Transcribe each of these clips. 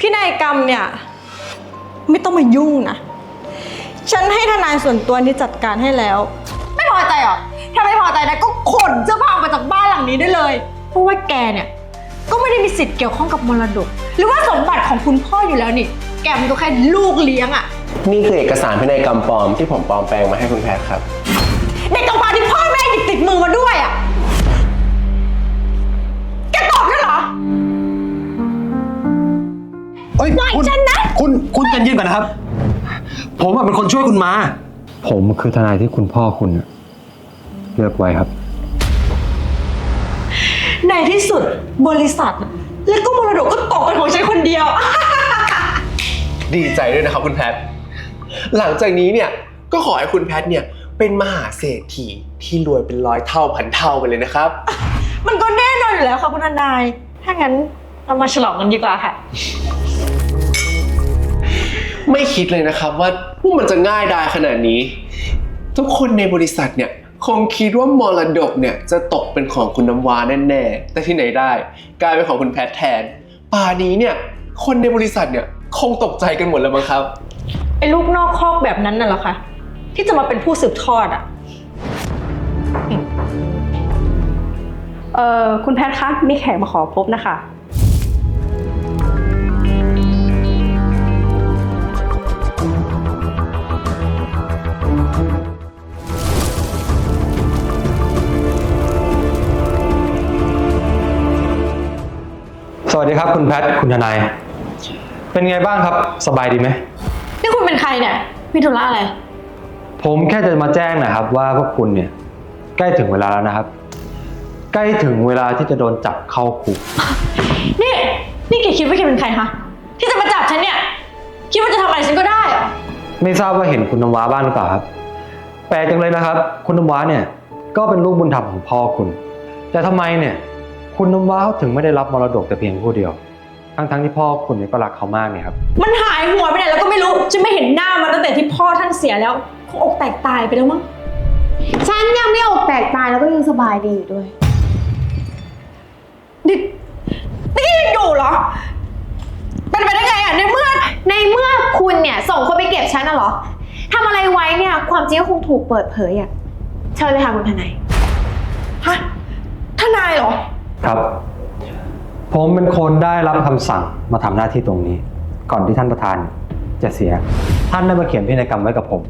พินัยกรรมเนี่ย ไม่ต้องมายุ่งนะ ฉันให้ทนายส่วนตัวที่จัดการให้แล้ว ไม่พอใจเหรอ ถ้าไม่พอใจนะก็ขนเสื้อผ้าออกมาจากบ้านหลังนี้ได้เลย เพราะว่าแกเนี่ย ก็ไม่ได้มีสิทธิ์เกี่ยวข้องกับมรดก หรือว่าสมบัติของคุณพ่ออยู่แล้วนี่ แกมันก็แค่ลูกเลี้ยงอะ นี่คือเอกสารพินัยกรรมปลอมที่ผมปลอมแปลงมาให้คุณแพทครับ เอ้ยปล่อยคุณฉันนะ คุณคุณใจเย็นก่อนนะครับ ผมอะเป็นคนช่วยคุณมา ผมคือทนายที่คุณพ่อคุณอะเลือกไว้ครับ ในที่สุดบริษัท และก็มรดกก็ตกเป็นของฉันคนเดียว ดีใจด้วยนะครับคุณแพท หลังจากนี้เนี่ยก็ขอให้คุณแพทเนี่ยเป็นมหาเศรษฐีที่รวยเป็นร้อยเท่าพันเท่าไปเลยนะครับ มันก็แน่นอนอยู่แล้วค่ะคุณทนาย ถ้างั้นเรามาฉลองกันดีกว่าค่ะ ไม่คิดเลยนะครับว่าว่ามันจะง่ายดายขนาดนี้ ทุกคนในบริษัทเนี่ยคงคิดว่ามรดกเนี่ยจะตกเป็นของคุณน้ำว้าแน่ๆ แต่ที่ไหนได้ กลายเป็นของคุณแพทแทน ป่านี้เนี่ยคนในบริษัทเนี่ยคงตกใจกันหมดแล้วมั้งครับ ไอ้ลูกนอกคอกแบบนั้นน่ะเหรอคะที่จะมาเป็นผู้สืบทอดอะ เอ่อคุณแพทย์คะมีแขกมาขอพบนะคะ วัสดีครับคุณแพทคุณทนาย เป็นไงบ้างครับสบายดีไหม นี่คุณเป็นใครเนี่ย มีธุระอะไร ผมแค่จะมาแจ้งนะครับ ว่าพวกคุณเนี่ย ใกล้ถึงเวลาแล้วนะครับ ใกล้ถึงเวลาที่จะโดนจับเข้าคุก นี่ นี่แกคิดว่าแกเป็นใครคะที่จะมาจับฉันเนี่ย คิดว่าจะทำอะไรฉันก็ได้เหรอไม่ทราบว่าเห็นคุณน้ำว้าบ้างหรือเปล่าครับ แปลกจังเลยนะครับ คุณน้ำว้าเนี่ย ก็เป็นลูกบุญธรรมของพ่อคุณ แต่ทำไมเนี่ย คุณน้ำว้าเขาถึงไม่ได้รับมรดกแต่เพียงผู้เดียว ทั้งๆที่พ่อคุณเนี่ยก็รักเขามากเนี่ยครับ มันหายหัวไปไหนแล้วก็ไม่รู้ฉันไม่เห็นหน้ามันตั้งแต่ที่พ่อท่านเสียแล้วคงอกแตกตายไปแล้วมั้ง ฉันยังไม่อกแตกตายแล้วก็ยังสบายดีอยู่ด้วย นี่นี่ยังอยู่เหรอ เป็นไปได้ไงอะในเมื่อ ในเมื่อคุณเนี่ยส่งคนไปเก็บฉันน่ะเหรอทำอะไรไว้เนี่ย ความจริงก็คงถูกเปิดเผยอะ เชิญเลยค่ะคุณทนาย ฮะ ทนายเหรอ ครับ ผมเป็นคนได้รับคำสั่งมาทำหน้าที่ตรงนี้ ก่อนที่ท่านประธานจะเสีย ท่านได้มาเขียนพินัยกรรมไว้กับผม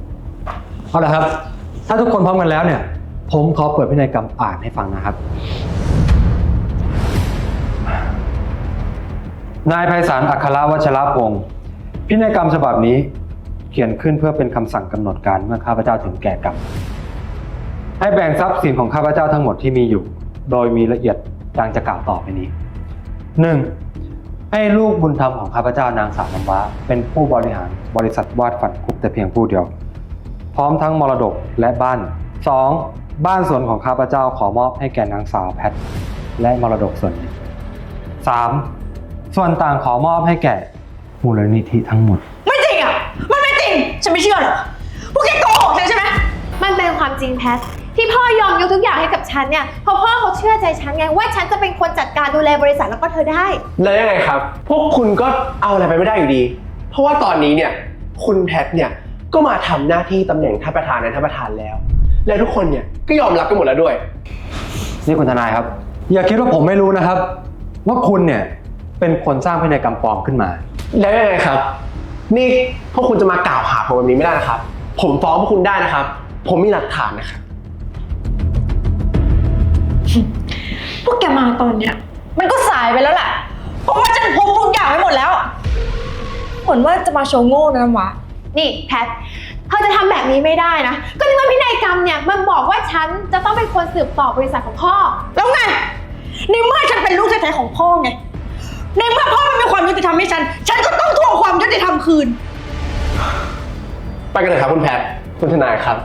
เอาละครับ ถ้าทุกคนพร้อมกันแล้วเนี่ย ผมขอเปิดพินัยกรรมอ่านให้ฟังนะครับ นายไพศาลอัครวัชรพงศ์พินัยกรรมฉบับนี้เขียนขึ้นเพื่อเป็นคำสั่งกำหนดการเมื่อข้าพเจ้าถึงแก่กรรมให้แบ่งทรัพย์สินของข้าพเจ้าทั้งหมดที่มีอยู่ โดยมีละเอียด ดังจะกล่าวต่อไปนี้ 1. ให้ลูกบุญธรรมของข้าพเจ้านางสาวน้ำว้าเป็นผู้บริหารบริษัทวาดฝันคุกแต่เพียงผู้เดียว พร้อมทั้งมรดกและบ้าน 2. บ้านสวนของข้าพเจ้าขอมอบให้แก่นางสาวแพทและมรดกส่วนหนึ่ง 3. ส่วนต่างขอมอบให้แก่มูลนิธิทั้งหมด ไม่จริงอะ มันไม่จริง ฉันไม่เชื่อหรอกพวกแกโกหกฉันใช่ไหมมันเป็นความจริงแพท ที่พ่อยอมยกทุกอย่างให้กับฉันเนี่ยเพราะพ่อเขาเชื่อใจฉันไงว่าฉันจะเป็นคนจัดการดูแลบริษัทแล้วก็เธอได้ แล้วยังไงครับ พวกคุณก็เอาอะไรไปไม่ได้อยู่ดี เพราะว่าตอนนี้เนี่ยคุณแพทเนี่ยก็มาทำหน้าที่ตำแหน่งท่านประธานในท่านประธานแล้ว และทุกคนเนี่ยก็ยอมรับกันหมดแล้วด้วย นี่คุณทนายครับ อย่าคิดว่าผมไม่รู้นะครับ ว่าคุณเนี่ยเป็นคนสร้างพินัยกรรมปลอมขึ้นมา แล้วยังไงครับ นี่พวกคุณจะมากล่าวหาผมแบบนี้ไม่ได้นะครับ ผมฟ้องพวกคุณได้นะครับ ผมมีหลักฐานนะครับ พวกแกมาตอนเนี้ย มันก็สายไปแล้วแหละเพราะว่าฉันพบทุกอย่างไว้หมดแล้ว เหมือนว่าจะมาโชว์โง่นะน้ำวะ นี่แพทเธอจะทำแบบนี้ไม่ได้นะ ก็ในเมื่อพินัยกรรมเนี่ยมันบอกว่าฉันจะต้องเป็นคนสืบต่อบริษัทของพ่อ แล้วไง ในเมื่อฉันเป็นลูกแท้ๆของพ่อไง ในเมื่อพ่อไม่มีความยุติธรรมให้ฉัน ฉันก็ต้องทวงความยุติธรรมคืน ไปกันเลยครับคุณแพท คุณทนายครับ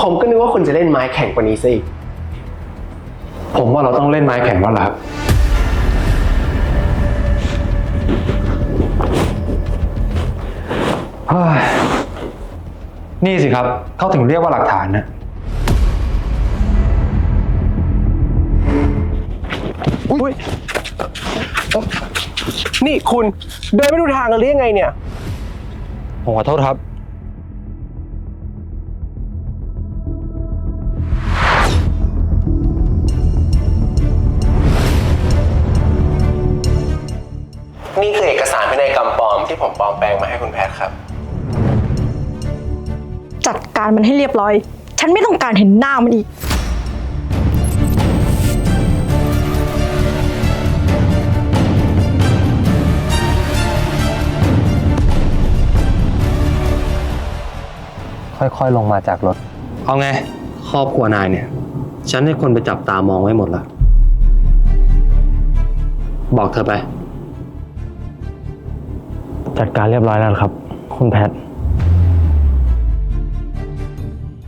ผมก็นึกว่าคุณจะเล่นไม้แข่งกว่านี้ซะอีก ผมว่าเราต้องเล่นไม้แข็งแล้วล่ะครับเฮ้ยนี่สิครับ เขาถึงเรียกว่าหลักฐานนะอุ้ยนี่คุณเดินไม่ดูทางกันหรือยังไงเนี่ย ผมขอโทษครับ นี่คือเอกสารพินัยกรรมปลอมที่ผมปลอมแปลงมาให้คุณแพทย์ครับ จัดการมันให้เรียบร้อย ฉันไม่ต้องการเห็นหน้ามันอีก ค่อยๆ ลงมาจากรถ เอาไง ครอบครัวนายเนี่ย ฉันให้คนไปจับตามองไว้หมดแล้ว บอกเธอไป จัดการเรียบร้อยแล้วครับ คุณแพท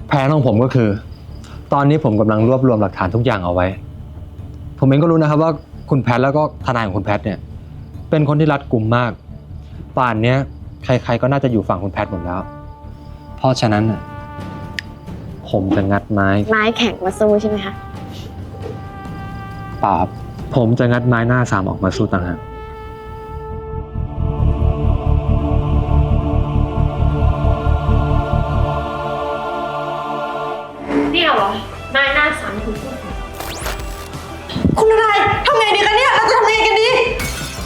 แผนของผมก็คือ ตอนนี้ผมกำลังรวบรวมหลักฐานทุกอย่างเอาไว้ ผมเองก็รู้นะครับว่าคุณแพทแล้วก็ทนายของคุณแพทเนี่ย เป็นคนที่รัดกุมมาก ป่านเนี้ยใคร ๆ ก็น่าจะอยู่ฝั่งคุณแพทหมดแล้ว เพราะฉะนั้นน่ะผมจะงัดไม้ไม้แข็งมาสู้ใช่ไหมคะ ปราบผมจะงัดไม้หน้าสามออกมาสู้ต่างหาก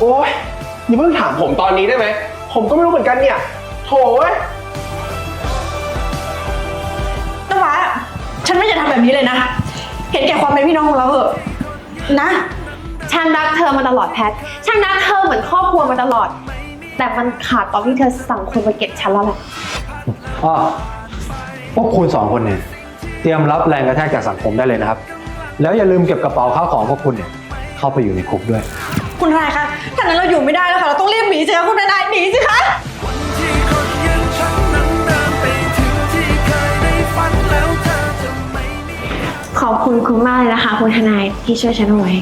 โอ้ยอย่าเพิ่งถามผมตอนนี้ได้ไหม ผมก็ไม่รู้เหมือนกันเนี่ย โถเว้ยน้ำว้าฉันไม่อยากทำแบบนี้เลยนะ เห็นแก่ความเป็นพี่น้องของเราเถอะนะ ฉันรักเธอมาตลอดแพท ฉันรักเธอเหมือนครอบครัวมาตลอด แต่มันขาดตอนที่เธอสั่งคนมาเก็บฉันแล้วแหละอ้อพวกคุณสองคนเนี่ย เตรียมรับแรงกระแทกจากสังคมได้เลยนะครับ แล้วอย่าลืมเก็บกระเป๋าข้าวของพวกคุณเนี่ยเข้าไปอยู่ในคุกด้วย คุณทนายคะถ้านั้นเราอยู่ไม่ได้แล้วค่ะ เราต้องรีบหนีสิคะคุณทนายหนีสิคะ ขอบคุณคุณมากเลยนะคะ คุณทนายที่ช่วยฉันเอาไว้